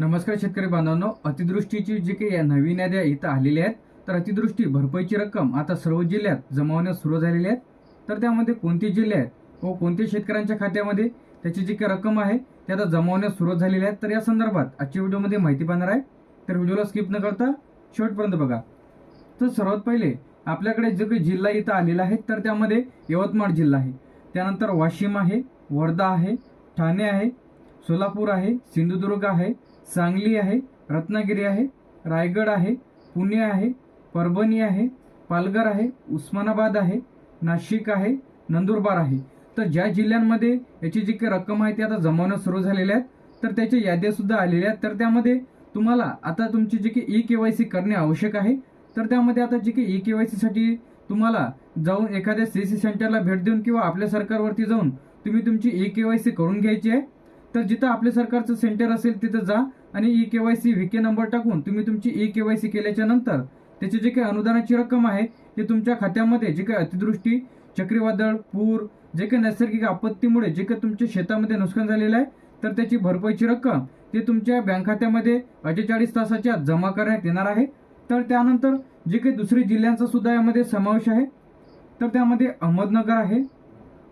नमस्कार शेतकरी बांधवांनो अतिदृष्टीची जी काही या नवीन याद्या इथं आलेल्या आहेत तर अतिदृष्टी भरपाईची रक्कम आता सर्व जिल्ह्यात जमावण्यास सुरू झालेली आहेत तर त्यामध्ये कोणते जिल्हे आहेत व कोणत्या शेतकऱ्यांच्या खात्यामध्ये त्याची जी काही रक्कम आहे ते आता जमावण्यास सुरुवात झालेली आहे. तर या संदर्भात आजच्या व्हिडिओमध्ये माहिती पाहणार आहे. तर व्हिडिओला स्किप न करता शेवटपर्यंत बघा. तर सर्वात पहिले आपल्याकडे जो काही जिल्हा इथं आलेला आहे तर त्यामध्ये यवतमाळ जिल्हा आहे. त्यानंतर वाशिम आहे वर्धा आहे ठाणे आहे सोलापूर आहे सिंधुदुर्ग आहे सांगली आहे रत्नागिरी आहे रायगड आहे पुणे आहे परभणी आहे पालघर आहे उस्मानाबाद आहे नाशिक आहे नंदुरबार आहे. तर ज्या जिल्ह्यांमध्ये याची जी काही रक्कम आहे ती आता जमावणं सुरू झालेल्या आहेत तर त्याच्या याद्यासुद्धा आलेल्या आहेत. तर त्यामध्ये तुम्हाला आता तुमची जी काही ई के वाय सी करणे आवश्यक आहे तर त्यामध्ये आता जी काही ई के वाय सीसाठी तुम्हाला जाऊन एखाद्या सी सी सेंटरला भेट देऊन किंवा आपल्या सरकारवरती जाऊन तुम्ही तुमची ई के वाय सी करून घ्यायची आहे. तर जिथं आपल्या सरकारचं सेंटर असेल तिथं जा आणि E K Y C V K number टाकून तुम्ही तुमची ई के वाय सी केल्याच्यानंतर त्याची जी काही अनुदानाची रक्कम आहे ती तुमच्या खात्यामध्ये जे काही अतिदृष्टी चक्रीवादळ पूर जे काही नैसर्गिक आपत्तीमुळे जे काही तुमच्या शेतामध्ये नुकसान झालेलं आहे तर त्याची भरपाईची रक्कम ती तुमच्या बँक खात्यामध्ये अठ्ठेचाळीस तासाच्या जमा करण्यात येणार आहे. तर त्यानंतर जे काही दुसरे जिल्ह्यांचा सुद्धा यामध्ये समावेश आहे तर त्यामध्ये अहमदनगर आहे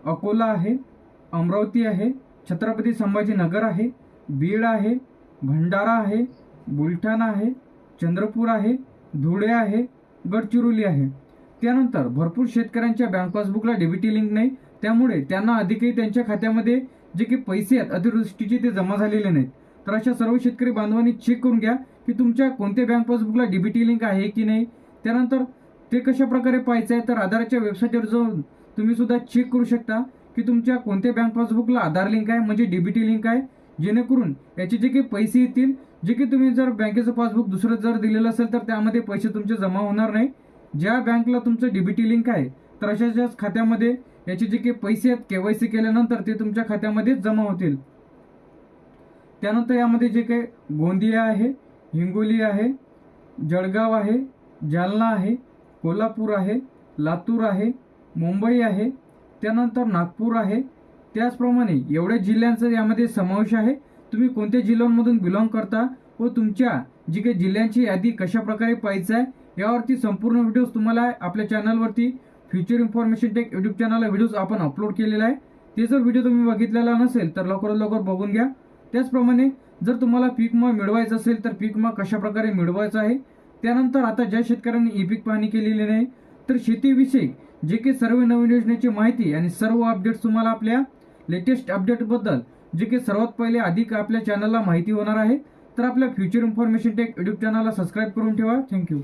अकोला आहे अमरावती आहे छत्रपती संभाजीनगर आहे बीड आहे भंडारा आहे बुलढाणा आहे चंद्रपूर आहे धुळे आहे गडचिरोली आहे. त्यानंतर भरपूर शेतकऱ्यांच्या बँक पासबुकला डेबिटी लिंक नाही त्यामुळे त्यांना अधिकही त्यांच्या खात्यामध्ये जे काही पैसे आहेत अतिवृष्टीचे ते जमा झालेले नाहीत. तर अशा सर्व शेतकरी बांधवांनी चेक करून घ्या की तुमच्या कोणत्या बँक पासबुकला डीबीटी लिंक आहे की नाही. त्यानंतर ते कशा प्रकारे पाहायचं आहे तर आधारच्या वेबसाईटवर जाऊन तुम्ही सुद्धा चेक करू शकता की तुमच्या कोणत्या बँक पासबुकला आधार लिंक आहे म्हणजे डीबीटी लिंक आहे. जेणेकरून याचे जे काही पैसे येतील जे की तुम्ही जर बँकेचं पासबुक दुसरं जर दिलेलं असेल तर त्यामध्ये पैसे तुमचे जमा होणार नाही. ज्या बँकला तुमचं डीबीटी लिंक आहे तर अशाच्याच खात्यामध्ये याचे जे काही पैसे आहेत केवायसी केल्यानंतर ते तुमच्या खात्यामध्ये जमा होतील. त्यानंतर यामध्ये जे काही गोंदिया आहे हिंगोली आहे जळगाव आहे जालना आहे कोल्हापूर आहे लातूर आहे मुंबई आहे त्यानंतर नागपूर आहे त्याचप्रमाणे एवढ्या जिल्ह्यांचा यामध्ये समावेश आहे. तुम्ही कोणत्या जिल्ह्यांमधून बिलॉंग करता व तुमच्या जी काही जिल्ह्यांची यादी कशा प्रकारे पाहायचं आहे यावरती संपूर्ण व्हिडिओज तुम्हाला आपल्या चॅनलवरती फ्युचर इन्फॉर्मेशन टेक यूट्यूब चॅनलला व्हिडिओज आपण अपलोड केलेला आहे. ते जर व्हिडिओ तुम्ही बघितलेला नसेल तर लवकरात लवकर बघून घ्या. त्याचप्रमाणे जर तुम्हाला पीक विमा मिळवायचं असेल तर पीक विमा कशा प्रकारे मिळवायचा आहे? त्यानंतर आता ज्या शेतकऱ्यांनी ई पीक पाहणी केलेली नाही तर शेतीविषयी जे काही सर्व नवीन योजनेची माहिती आणि सर्व अपडेट्स तुम्हाला आपल्या लेटेस्ट अपडेटबद्दल जे की सर्वात पहिले अधिक आपल्या चॅनलला माहिती होणार आहे तर आपल्या फ्युचर इन्फॉर्मेशन टेक युट्यूब चॅनलला सबस्क्राईब करून ठेवा. Thank you